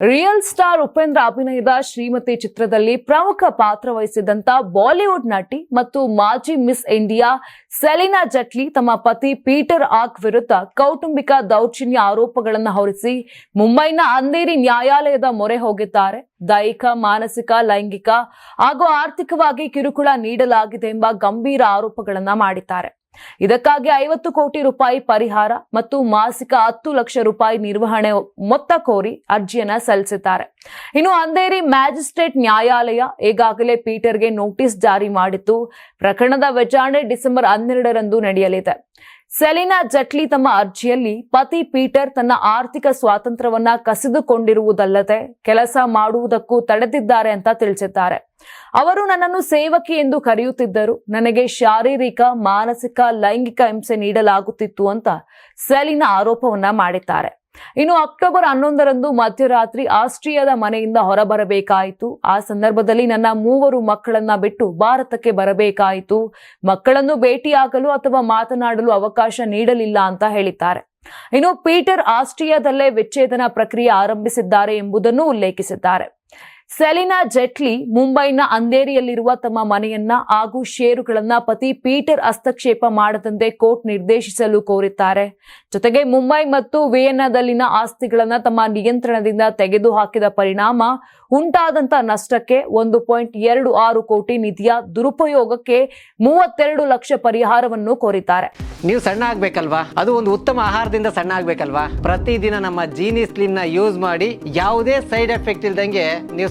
Real star Upendra ಅಭಿನಯದ ಶ್ರೀಮತಿ ಚಿತ್ರದಲ್ಲಿ ಪ್ರಮುಖ ಪಾತ್ರ ವಹಿಸಿದಂತ ಬಾಲಿವುಡ್ ನಟಿ ಮತ್ತು ಮಾಜಿ ಮಿಸ್ ಇಂಡಿಯಾ ಸೆಲಿನಾ ಜಟ್ಲಿ ತಮ್ಮ ಪತಿ ಪೀಟರ್ ಆಕ್ ವಿರುದ್ಧ ಕೌಟುಂಬಿಕ ದೌರ್ಜನ್ಯ ಆರೋಪಗಳನ್ನು ಹೊರಿಸಿ ಮುಂಬೈನ ಅಂದೇರಿ ನ್ಯಾಯಾಲಯದ ಮೊರೆ ಹೋಗಿದ್ದಾರೆ. ದೈಹಿಕ, ಮಾನಸಿಕ, ಲೈಂಗಿಕ ಹಾಗೂ ಆರ್ಥಿಕವಾಗಿ ಕಿರುಕುಳ ನೀಡಲಾಗಿದೆ ಎಂಬ ಗಂಭೀರ ಆರೋಪಗಳನ್ನ ಮಾಡಿದ್ದಾರೆ. ಇದಕ್ಕಾಗಿ ಐವತ್ತು ಕೋಟಿ ರೂಪಾಯಿ ಪರಿಹಾರ ಮತ್ತು ಮಾಸಿಕ ಹತ್ತು ಲಕ್ಷ ರೂಪಾಯಿ ನಿರ್ವಹಣೆ ಮೊತ್ತ ಕೋರಿ ಅರ್ಜಿಯನ್ನ ಸಲ್ಲಿಸಿದ್ದಾರೆ. ಇನ್ನು ಅಂಧೇರಿ ಮ್ಯಾಜಿಸ್ಟ್ರೇಟ್ ನ್ಯಾಯಾಲಯ ಈಗಾಗಲೇ ಪೀಟರ್ಗೆ ನೋಟಿಸ್ ಜಾರಿ ಮಾಡಿತ್ತು ಪ್ರಕರಣದ ವಿಚಾರಣೆ ಡಿಸೆಂಬರ್ ಹನ್ನೆರಡರಂದು ನಡೆಯಲಿದೆ. ಸೆಲಿನಾ ಜಟ್ಲಿ ತಮ್ಮ ಅರ್ಜಿಯಲ್ಲಿ ಪತಿ ಪೀಟರ್ ತನ್ನ ಆರ್ಥಿಕ ಸ್ವಾತಂತ್ರ್ಯವನ್ನ ಕಸಿದುಕೊಂಡಿರುವುದಲ್ಲದೆ ಕೆಲಸ ಮಾಡುವುದಕ್ಕೂ ತಡೆದಿದ್ದಾರೆ ಅಂತ ತಿಳಿಸಿದ್ದಾರೆ. ಅವರು ನನ್ನನ್ನು ಸೇವಕಿ ಎಂದು ಕರೆಯುತ್ತಿದ್ದರು. ನನಗೆ ಶಾರೀರಿಕ, ಮಾನಸಿಕ, ಲೈಂಗಿಕ ಹಿಂಸೆ ನೀಡಲಾಗುತ್ತಿತ್ತು ಅಂತ ಸೆಲಿನಾ ಆರೋಪವನ್ನ ಮಾಡಿದ್ದಾರೆ. ಇನ್ನು ಅಕ್ಟೋಬರ್ ಹನ್ನೊಂದರಂದು ಮಧ್ಯರಾತ್ರಿ ಆಸ್ಟ್ರಿಯಾದ ಮನೆಯಿಂದ ಹೊರಬರಬೇಕಾಯಿತು. ಆ ಸಂದರ್ಭದಲ್ಲಿ ನನ್ನ ಮೂವರು ಮಕ್ಕಳನ್ನ ಬಿಟ್ಟು ಭಾರತಕ್ಕೆ ಬರಬೇಕಾಯಿತು. ಮಕ್ಕಳನ್ನು ಭೇಟಿಯಾಗಲು ಅಥವಾ ಮಾತನಾಡಲು ಅವಕಾಶ ನೀಡಲಿಲ್ಲ ಅಂತ ಹೇಳಿದ್ದಾರೆ. ಇನ್ನು ಪೀಟರ್ ಆಸ್ಟ್ರಿಯಾದಲ್ಲೇ ವಿಚ್ಛೇದನ ಪ್ರಕ್ರಿಯೆ ಆರಂಭಿಸಿದ್ದಾರೆ ಎಂಬುದನ್ನು ಉಲ್ಲೇಖಿಸಿದ್ದಾರೆ. ಸೆಲಿನಾ ಜೆಟ್ಲಿ ಮುಂಬೈನ ಅಂಧೇರಿಯಲ್ಲಿರುವ ತಮ್ಮ ಮನೆಯನ್ನ ಹಾಗೂ ಷೇರುಗಳನ್ನ ಪತಿ ಪೀಟರ್ ಹಸ್ತಕ್ಷೇಪ ಮಾಡದಂತೆ ಕೋರ್ಟ್ ನಿರ್ದೇಶಿಸಲು ಕೋರಿದ್ದಾರೆ. ಜೊತೆಗೆ ಮುಂಬೈ ಮತ್ತು ವಿಯೆನ್ನಾದಲ್ಲಿನ ಆಸ್ತಿಗಳನ್ನ ತಮ್ಮ ನಿಯಂತ್ರಣದಿಂದ ತೆಗೆದುಹಾಕಿದ ಪರಿಣಾಮ ಉಂಟಾದಂತ ನಷ್ಟಕ್ಕೆ ಒಂದು ಪಾಯಿಂಟ್ ಎರಡು ಆರು ಕೋಟಿ ನಿಧಿಯ ದುರುಪಯೋಗಕ್ಕೆ ಮೂವತ್ತೆರಡು ಲಕ್ಷ ಪರಿಹಾರವನ್ನು ಕೋರಿದ್ದಾರೆ. ನೀವು ಸಣ್ಣ ಆಗ್ಬೇಕಲ್ವಾ? ಅದು ಒಂದು ಉತ್ತಮ ಆಹಾರದಿಂದ ಸಣ್ಣ ಆಗ್ಬೇಕಲ್ವಾ? ಪ್ರತಿದಿನ ನಮ್ಮ ಜೀನಿ ಸ್ಲಿಮ್ನ ಯೂಸ್ ಮಾಡಿ ಯಾವುದೇ ಸೈಡ್ ಎಫೆಕ್ಟ್ ಇಲ್ದಂಗೆ ನೀವು